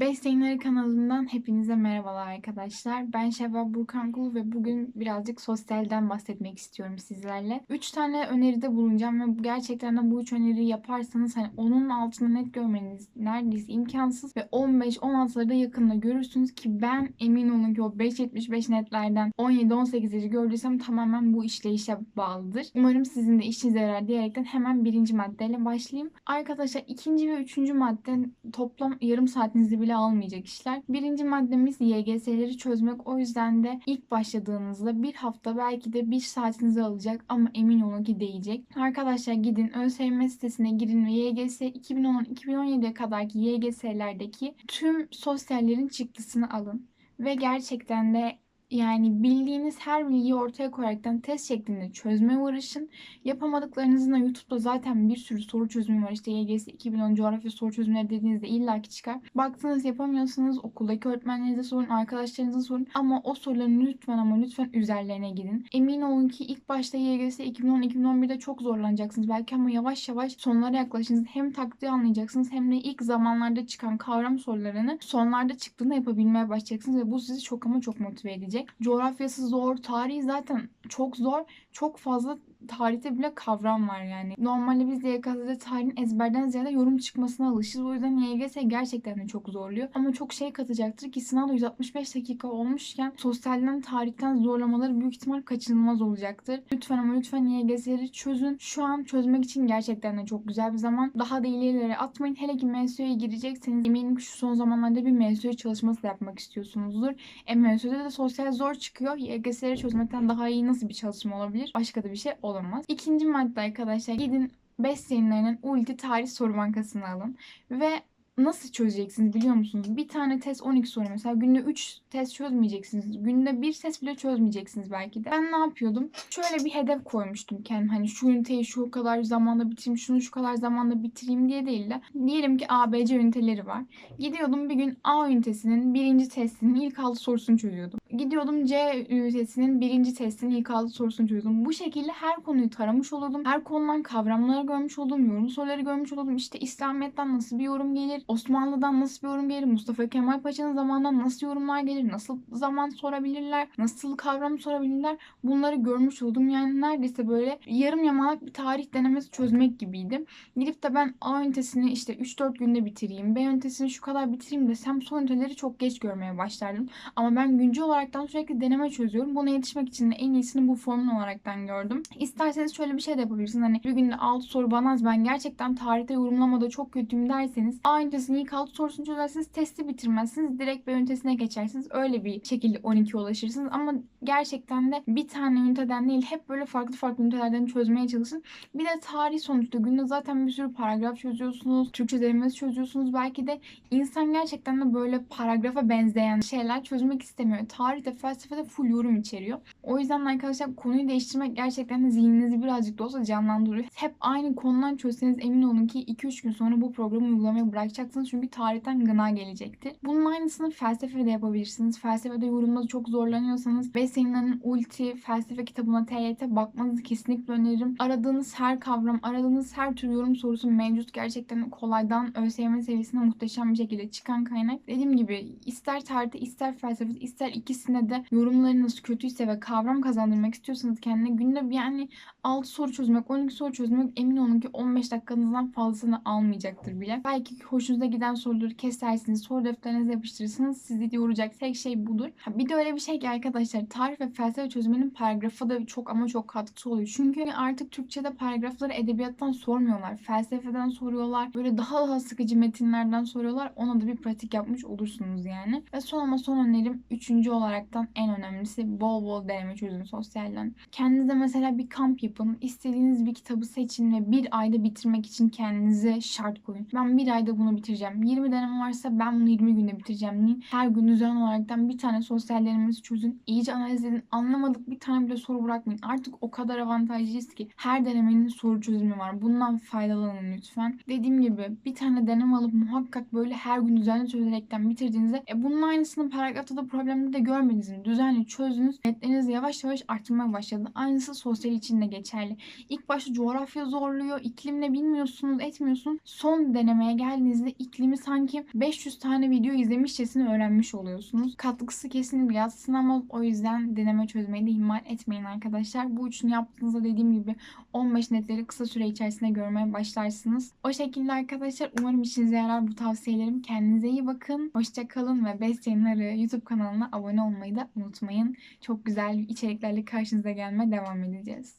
Beş kanalından hepinize merhabalar arkadaşlar. Ben Şevval Burkan Kulu ve bugün birazcık sosyalden bahsetmek istiyorum sizlerle. Üç tane öneride bulunacağım ve gerçekten de bu üç öneriyi yaparsanız hani onun altında net görmeniz neredeyse imkansız ve 15-16'ları da yakında görürsünüz ki ben emin olun ki o 5.75 netlerden 17-18'leri gördüysem tamamen bu işleyişe bağlıdır. Umarım sizin de işinize yarar diyerekten hemen birinci maddeyle başlayayım. Arkadaşlar ikinci ve üçüncü madde toplam yarım saatinizi bile almayacak işler. Birinci maddemiz YGS'leri çözmek. O yüzden de ilk başladığınızda bir hafta belki de bir saatinizi alacak ama emin olun ki değecek. Arkadaşlar gidin ÖSYM sitesine girin ve YGS 2010-2017'ye kadarki YGS'lerdeki tüm sosyallerin çıktısını alın. Ve gerçekten de yani bildiğiniz her bilgiyi ortaya koyaraktan test şeklinde çözmeye uğraşın. Yapamadıklarınızın da YouTube'da zaten bir sürü soru çözümü var. İşte YGS 2010 coğrafya soru çözümleri dediğinizde illaki çıkar. Baktınız yapamıyorsanız okuldaki öğretmenlerinize sorun, arkadaşlarınıza sorun. Ama o soruların lütfen ama lütfen üzerlerine gidin. Emin olun ki ilk başta YGS 2010-2011'de çok zorlanacaksınız belki ama yavaş yavaş sonlara yaklaşınız. Hem taktiği anlayacaksınız hem de ilk zamanlarda çıkan kavram sorularını sonlarda çıktığında yapabilmeye başlayacaksınız ve bu sizi çok ama çok motive edecek gelecek. Coğrafyası zor, tarihi zaten çok zor. Çok fazla tarihte bile kavram var yani. Normalde biz YKS'de tarihin ezberden ziyade yorum çıkmasına alışırız. O yüzden YGS gerçekten de çok zorluyor. Ama çok şey katacaktır ki sınavda 165 dakika olmuşken sosyalden tarihten zorlamaları büyük ihtimal kaçınılmaz olacaktır. Lütfen ama lütfen YGS'leri çözün. Şu an çözmek için gerçekten de çok güzel bir zaman. Daha da ilerilere atmayın. Hele ki MSU'ya girecekseniz eminim ki şu son zamanlarda bir MSU çalışması da yapmak istiyorsunuzdur. E MSU'da da sosyal zor çıkıyor. YGS'leri çözmekten daha iyi nasıl bir çalışma olabilir? Başka da bir şey olamaz. İkinci madde arkadaşlar gidin 5 yayınlarının ulti tarih soru bankasını alın ve nasıl çözeceksiniz biliyor musunuz? Bir tane test 12 soru mesela günde 3 test çözmeyeceksiniz. Günde bir test bile çözmeyeceksiniz belki de. Ben ne yapıyordum? Şöyle bir hedef koymuştum kendim. Hani şu üniteyi şu kadar zamanda bitireyim, şunu şu kadar zamanda bitireyim diye değil de. Diyelim ki A, B, C üniteleri var. Gidiyordum bir gün A ünitesinin birinci testinin ilk altı sorusunu çözüyordum. Gidiyordum C ünitesinin birinci testinin ilk altı sorusunu çözüyordum. Bu şekilde her konuyu taramış olurdum. Her konudan kavramları görmüş oldum. Yorum soruları görmüş oldum. İşte İslamiyet'ten nasıl bir yorum gelir? Osmanlı'dan nasıl bir yorum gelir? Mustafa Kemal Paşa'nın zamanından nasıl yorumlar gelir? Nasıl zaman sorabilirler? Nasıl kavram sorabilirler? Bunları görmüş oldum. Yani neredeyse böyle yarım yamalak bir tarih denemesi çözmek gibiydi. Gidip de ben A ünitesini işte 3-4 günde bitireyim. B ünitesini şu kadar bitireyim desem son üniteleri çok geç görmeye başlardım. Ama ben güncel olaraktan sürekli deneme çözüyorum. Buna yetişmek için de en iyisini bu formül olaraktan gördüm. İsterseniz şöyle bir şey de yapabilirsiniz. Hani bir günde 6 soru bana az ben gerçekten tarihte yorumlamada çok kötüyüm derseniz A ünitesi ünitesinin ilk 6 sorusunu çözersiniz. Testi bitirmezsiniz. Direkt bir ünitesine geçersiniz. Öyle bir şekilde 12'ye ulaşırsınız. Ama gerçekten de bir tane üniteden değil hep böyle farklı farklı ünitelerden çözmeye çalışın. Bir de tarih sonuçta günde zaten bir sürü paragraf çözüyorsunuz. Türkçe denemesi çözüyorsunuz. Belki de insan gerçekten de böyle paragrafa benzeyen şeyler çözmek istemiyor. Tarihte, felsefede full yorum içeriyor. O yüzden arkadaşlar konuyu değiştirmek gerçekten de zihninizi birazcık da olsa canlandırıyor. Hep aynı konudan çözseniz emin olun ki 2-3 gün sonra bu programı uygulamaya bırakacaksınız çünkü tarihten gına gelecektir. Bunun aynısını felsefede yapabilirsiniz. Felsefede yorumda çok zorlanıyorsanız Besselin'in Ulti felsefe kitabına TYT bakmanızı kesinlikle öneririm. Aradığınız her kavram, aradığınız her tür yorum sorusu mevcut. Gerçekten kolaydan ÖSYM seviyesine muhteşem bir şekilde çıkan kaynak. Dediğim gibi ister tarihte ister felsefede ister ikisine de yorumlarınız kötüyse ve kavram kazandırmak istiyorsanız kendine günde yani 6 soru çözmek, 12 soru çözmek emin olun ki 15 dakikanızdan fazlasını almayacaktır bile. Belki hoşunuza giden soruları kesersiniz, soru defterinize yapıştırırsınız. Sizi yoracak tek şey budur. Ha, bir de öyle bir şey ki arkadaşlar tarih ve felsefe çözümünün paragrafı da çok ama çok katkısı oluyor. Çünkü artık Türkçe'de paragrafları edebiyattan sormuyorlar. Felsefeden soruyorlar. Böyle daha daha sıkıcı metinlerden soruyorlar. Ona da bir pratik yapmış olursunuz yani. Ve son ama son önerim üçüncü olaraktan en önemlisi bol bol deneme çözün sosyalden. Kendinize mesela bir kamp yapın. İstediğiniz bir kitabı seçin ve bir ayda bitirmek için kendinize şart koyun. Ben bir ayda bunu bitireceğim bitireceğim. 20 deneme varsa ben bunu 20 günde bitireceğim deyin. Her gün düzenli olaraktan bir tane sosyal denemesi çözün. İyice analiz edin. Anlamadık bir tane bile soru bırakmayın. Artık o kadar avantajlıyız ki her denemenin soru çözümü var. Bundan faydalanın lütfen. Dediğim gibi bir tane deneme alıp muhakkak böyle her gün düzenli çözerekten bitirdiğinizde e bunun aynısını paragrafta da problemde de görmediniz mi? Düzenli çözdünüz. Netleriniz yavaş yavaş artmaya başladı. Aynısı sosyal için de geçerli. İlk başta coğrafya zorluyor, iklimle bilmiyorsunuz, etmiyorsunuz. Son denemeye geldiğinizde iklimi sanki 500 tane video izlemişçesine öğrenmiş oluyorsunuz. Katkısı kesinlikle yazsın ama o yüzden deneme çözmeyi de ihmal etmeyin arkadaşlar. Bu üçünü yaptığınızda dediğim gibi 15 netleri kısa süre içerisinde görmeye başlarsınız. O şekilde arkadaşlar umarım işinize yarar bu tavsiyelerim. Kendinize iyi bakın. Hoşça kalın ve Best Yayınları YouTube kanalına abone olmayı da unutmayın. Çok güzel içeriklerle karşınıza gelmeye devam edeceğiz.